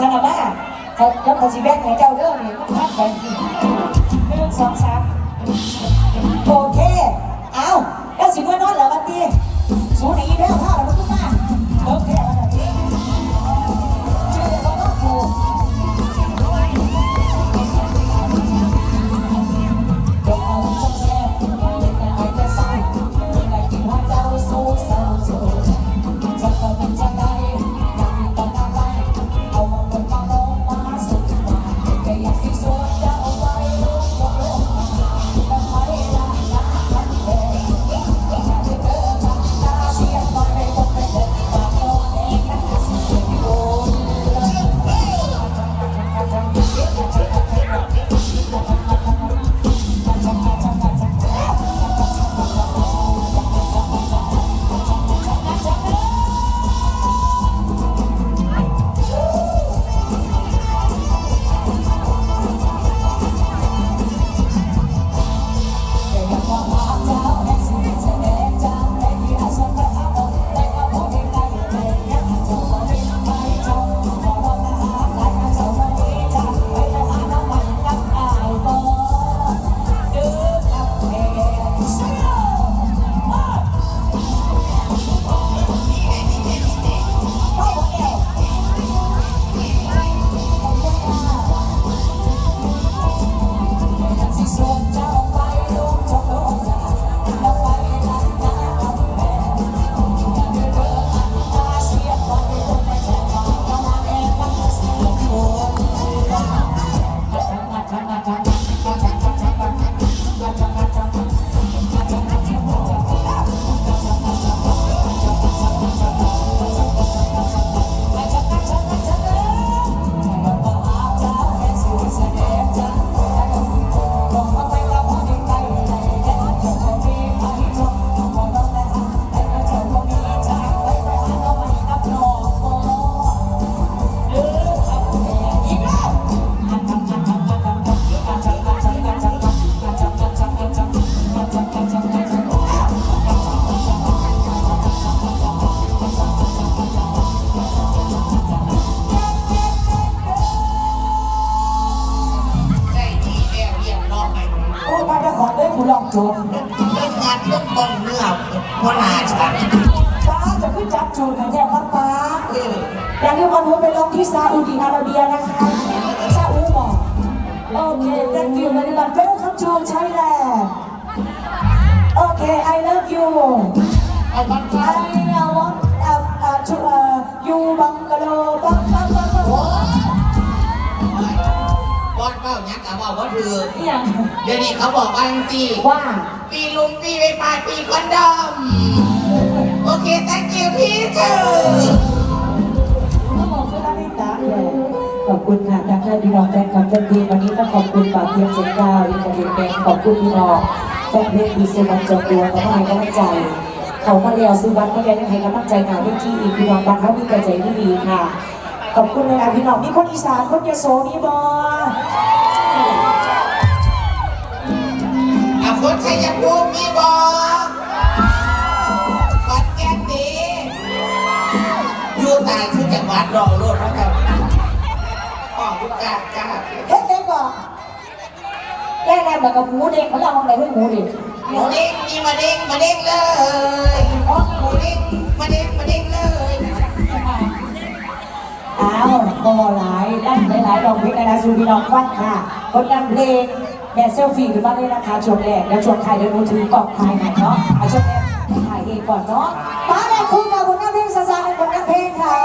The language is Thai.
สามบ้าเขาแล้วเขาสิแบ่งให้เจ้าเด้อนี่พักไปหนึ่งสองสาม จมเรื่องงานต้องบอลเนื้อวหน้าฉันป้าจะขึ้นจับจูนของแกป้าป้าเอออยากให้ความรู้ไปลงที่ซาอุดีอาระเบียนะคะ ซาอุบอกโอเค thank you very much welcome to Thailand โอเค I love you บอลเป้ายักษ์กับว่าว่าถืออย่างเดี๋ยวนี้เขาบอกว่าจริงว่า ปีลุงปีไวปาปีคอนดอม โอเค thank you พี่เธอขอบคุณค่ะทางท่านพี่น้องแฟนคลับท่านทีวันนี้ต้องขอบคุณปากเทียมเสียงดาวอินเตอร์เน็ตเป็นขอบคุณพี่น้องแฟนเพลงดีเซลวันจงตัวเขาให้กำลังใจ เขามาเรียวซื้อวัดมาเรียนให้กำลังใจงานที่อีกพี่น้องบางเขามีกระใจที่ดีค่ะ ขอบคุณเลยค่ะพี่น้องมีคนอีสานคนยโสนี่บอเอาคนชัยภูมิมีบอกขอนแก่นดีอยู่ต่างชุดจังหวัดรอรถแล้วกันอ๋อลูกกาก้าเฮ็ดเด็กก่อนแย่แน่แบบกับหมูเด็กเขาเล่าอะไรให้หมูเด็กหมูเด้งมีมาเด้งมาเด้งเลยอ๋อหมูเด้งมาเด้งมาเด้งเลย บอหลายลั่นหลายๆดอกเพลงนะซูพี่น้องฟังค่ะผลงานเพลงแม่เซลฟี่หรือบ้าเลยนะคะช่วงแรกแล้วช่วงท้ายเดี๋ยวหนูถือกล่องถ่ายให้เนาะเอาช่วงแรกถ่ายเองก่อนเนาะมาเลยคุณกับผลงานเพลงซาซาเป็นผลงานเพลงค่ะ